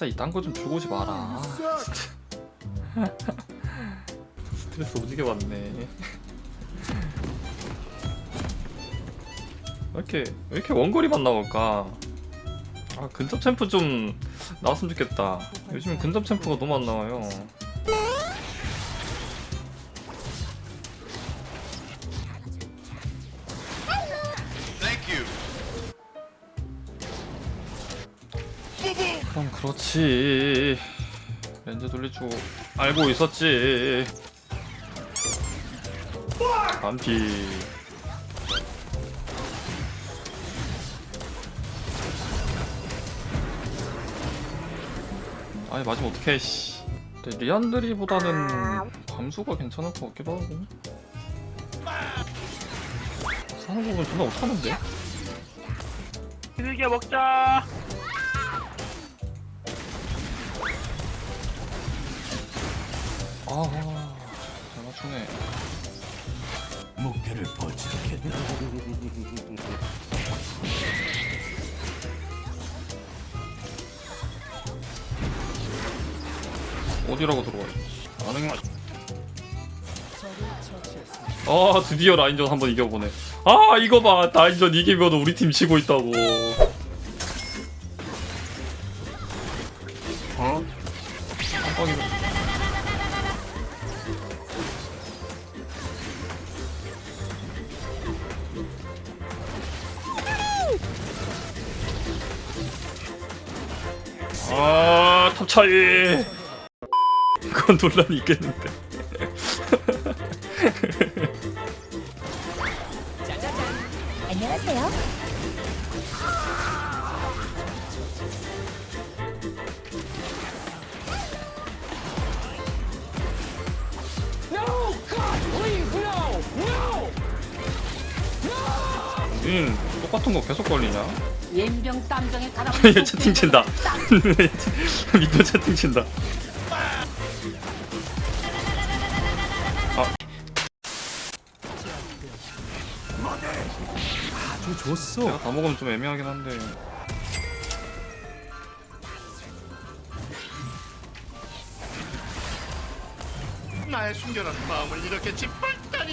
진짜 이딴 거좀 들고 오지 마라. 스트레스 오지게 받네. 왜 이렇게 왜 이렇게 원거리만 나올까? 아 근접 챔프 좀 나왔으면 좋겠다. 요즘 근접 챔프가 너무 안 나와요. 그렇지. 렌즈 돌릴 줄 알고 있었지. 반피. 아니 맞으면 어떡해 씨. 리안드리보다는 감수가 괜찮을 것 같기도 하고. 사는 부분 존나 못하는데? 길게 먹자. 아, 잘 맞추네. 목표를 포착했다. 어디라고 들어와? 거. 아 드디어 라인전 한번 이겨보네. 아 이거 봐 라인전 이기면 우리 팀 치고 있다고. 아, 탑 차이. 그건 논란이 있겠는데. 안녕하세요. 응, 똑같은 거 계속 걸리냐? 연병 땀병에 가다 얘 채팅 친다. 밑도 채팅 친다. 아주 좋소. 내가 다 먹으면 좀 애매하긴 한데. 나의 숨겨놓은 마음을 이렇게 짓밟다니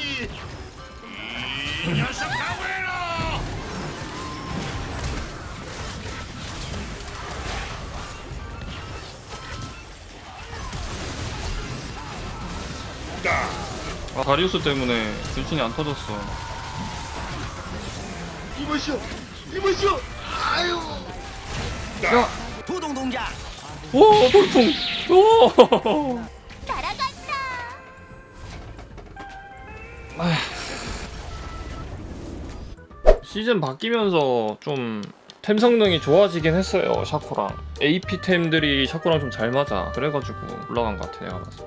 이 녀석 가브 아, 다리우스 때문에 분신이 안 터졌어. 이보시오 이보시오 아유 부동 동작. 오, 돌풍! 오! 날아간다. 시즌 바뀌면서 좀 템 성능이 좋아지긴 했어요 샤코랑 AP 템들이 샤코랑 좀 잘 맞아 그래가지고 올라간 것 같아 내가 봐서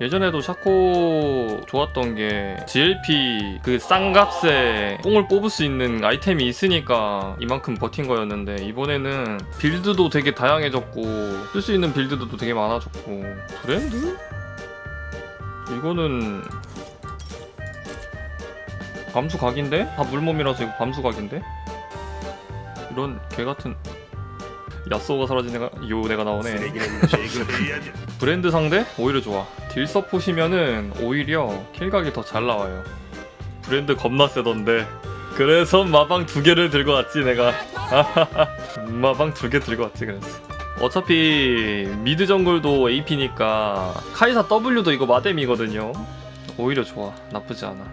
예전에도 샤코 좋았던 게 GLP 그싼 값에 뽕을 뽑을 수 있는 아이템이 있으니까 이만큼 버틴 거였는데 이번에는 빌드도 되게 다양해졌고 쓸 수 있는 빌드도 되게 많아졌고 브랜드? 이거는 밤수 각인데? 다 물몸이라서 이거 밤수 각인데? 이런 개 같은 야쏘가 사라진 애가 요 내가 나오네. 브랜드 상대 오히려 좋아. 딜 서포시면은 오히려 킬각이 더 잘 나와요. 브랜드 겁나 세던데. 그래서 마방 두 개를 들고 왔지 내가. 마방 두 개 들고 왔지 그래서. 어차피 미드 정글도 AP니까 카이사 W도 이거 마뎀이거든요. 오히려 좋아. 나쁘지 않아.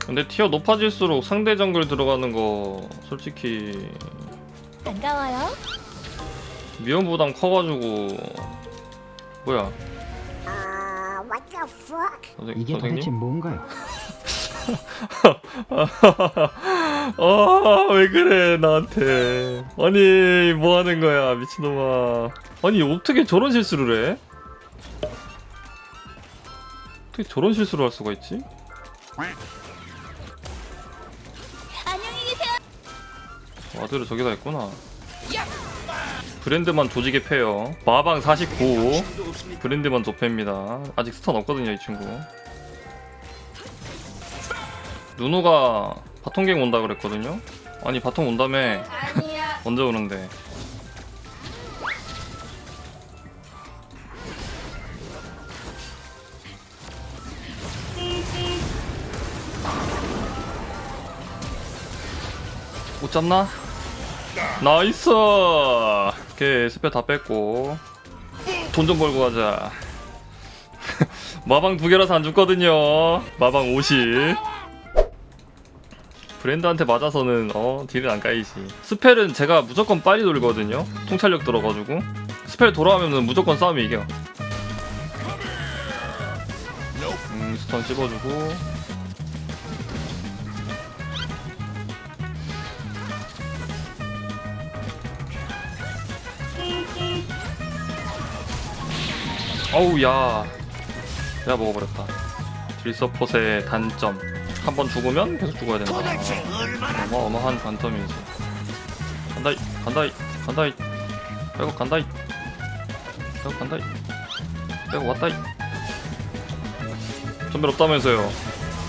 근데 티어 높아질수록 상대 정글 들어가는 거 솔직히 반가워요. 미연 부담 커가지고 뭐야 선생, 이게 선생님? 도대체 뭔가요? 아 왜 그래 나한테 아니 뭐 하는 거야 미친놈아 아니 어떻게 저런 실수를 해? 어떻게 저런 실수를 할 수가 있지? 안녕히 계세요. 와드를 저기다 했구나 브랜드만 조직에 패요. 마방 49 브랜드만 더패입니다. 아직 스턴 없거든요 이 친구. 누누가 바통갱 온다 그랬거든요? 아니 바통 온다며 언제 오는데. 못 잡나? 나이스! 오케이, 스페 다 뺐고. 돈 좀 벌고 가자. 마방 두 개라서 안 죽거든요. 마방 50. 브랜드한테 맞아서는 어 딜은 안 까이지. 스펠은 제가 무조건 빨리 돌거든요. 통찰력 들어가지고 스펠 돌아오면은 무조건 싸움이 이겨. 음 스턴 씹어주고 어우 야. 내가 먹어버렸다. 딜서폿의 단점. 한 번 죽으면 계속 죽어야 된다 어마어마한 관점이지. 간다이 간다이 간다이. 빼고 간다이. 빼고 간다이. 빼고 왔다이. 전멸 없다면서요.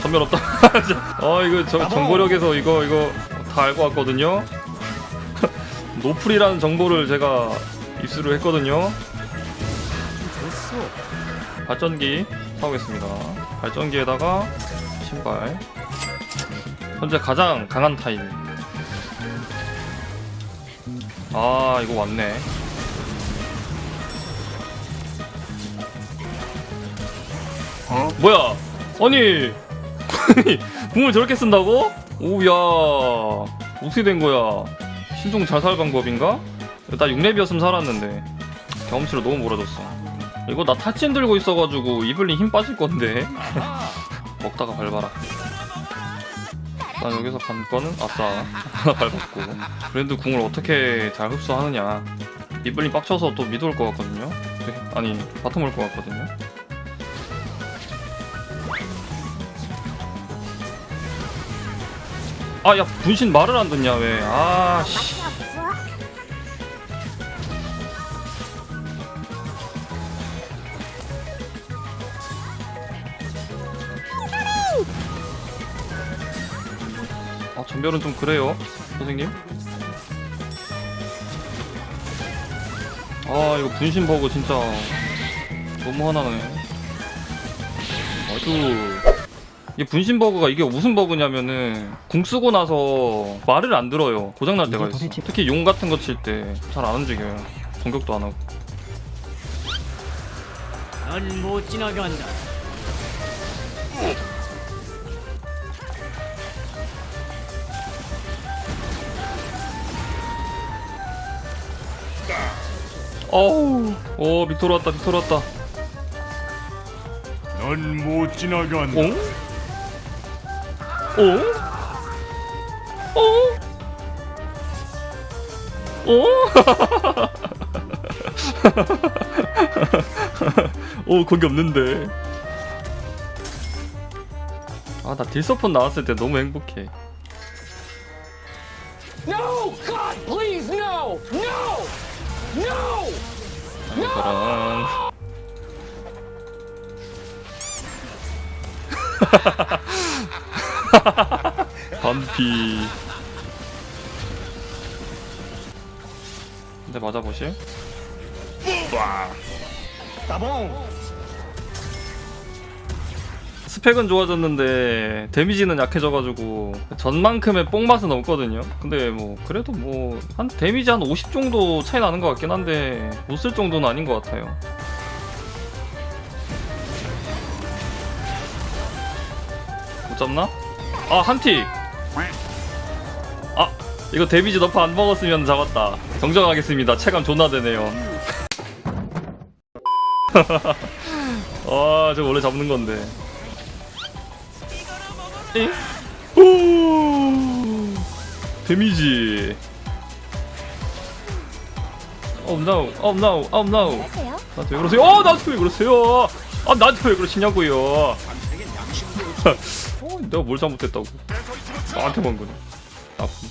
전멸 없다. 어 이거 저 정보력에서 이거 이거 다 알고 왔거든요. 노플이라는 정보를 제가 입수를 했거든요. 발전기 사오겠습니다. 발전기에다가 신발. 현재 가장 강한 타입. 아 이거 왔네. 어? 뭐야? 아니, 궁을 저렇게 쓴다고? 오야 어떻게 된 거야? 신종 잘살 방법인가? 나 6렙이었으면 살았는데 경험치로 너무 몰아줬어. 이거 나 타친 들고 있어가지고 이블린 힘 빠질 건데. 먹다가 밟아라. 난 여기서 간 거는 아싸. 하나 밟았고. 브랜드 궁을 어떻게 잘 흡수하느냐. 이블린 빡쳐서 또 미드 올것 같거든요. 네, 아니 바텀 올 것 같거든요. 아 야 분신 말을 안 듣냐 왜 아씨 아 전별은 좀 그래요 선생님? 아 이거 분신 버그 진짜 너무 화나네. 아주 이게 분신 버그가 이게 무슨 버그냐면은 궁 쓰고 나서 말을 안 들어요 고장 날 때가 있어. 특히 용 같은 거 칠 때 잘 안 움직여요 공격도 안 하고. 넌못 지나간다. 어우 오 빅토르 왔다 빅토르 왔다 넌 못 지나간다. 어? 어? 어? 어? 오 거기 없는데 아 나 딜서폰 나왔을 때 너무 행복해 저랑 반피. 근데 맞아보실? 스펙은 좋아졌는데 데미지는 약해져가지고 전만큼의 뽕맛은 없거든요. 근데 뭐 그래도 뭐 한 데미지 한 50 정도 차이 나는 것 같긴 한데 못 쓸 정도는 아닌 것 같아요. 못 잡나? 아 한티! 아 이거 데미지 너프 안 먹었으면 잡았다. 정정하겠습니다. 체감 존나 되네요. 아 저거 원래 잡는 건데. 잉? 오! 데미지. Oh no, oh no, oh no 하세요? 나한테 왜 그러세요? 어 나한테 왜 그러세요? 아 나한테 왜 그러시냐고요. 어 내가 뭘 잘못했다고. 나한테만 그래 나쁜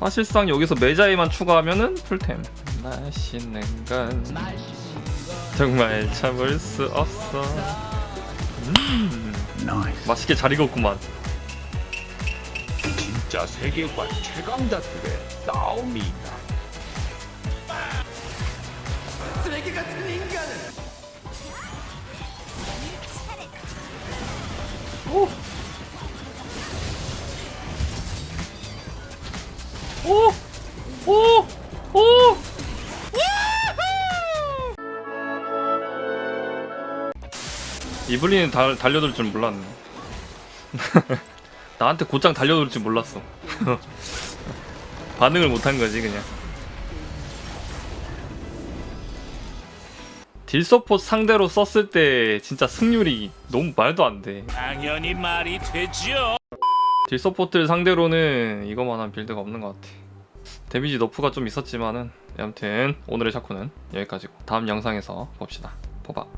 사실상 여기서 매자에만 추가하면은 풀템. 맛있는 건 정말 참을 수 없어. 음 맛있게 잘 익었구만. 진짜 세계관 최강 자들의 싸움이다. 리블린이 달, 달려들 줄 몰랐네. 나한테 곧장 달려들 줄 몰랐어. 반응을 못한 거지 그냥. 딜서포트 상대로 썼을 때 진짜 승률이 너무 말도 안 돼. 당연히 말이 되죠. 딜서포트를 상대로는 이거만 한 빌드가 없는 것 같아. 데미지 너프가 좀 있었지만은 아무튼 오늘의 샤코는 여기까지고 다음 영상에서 봅시다. 봐봐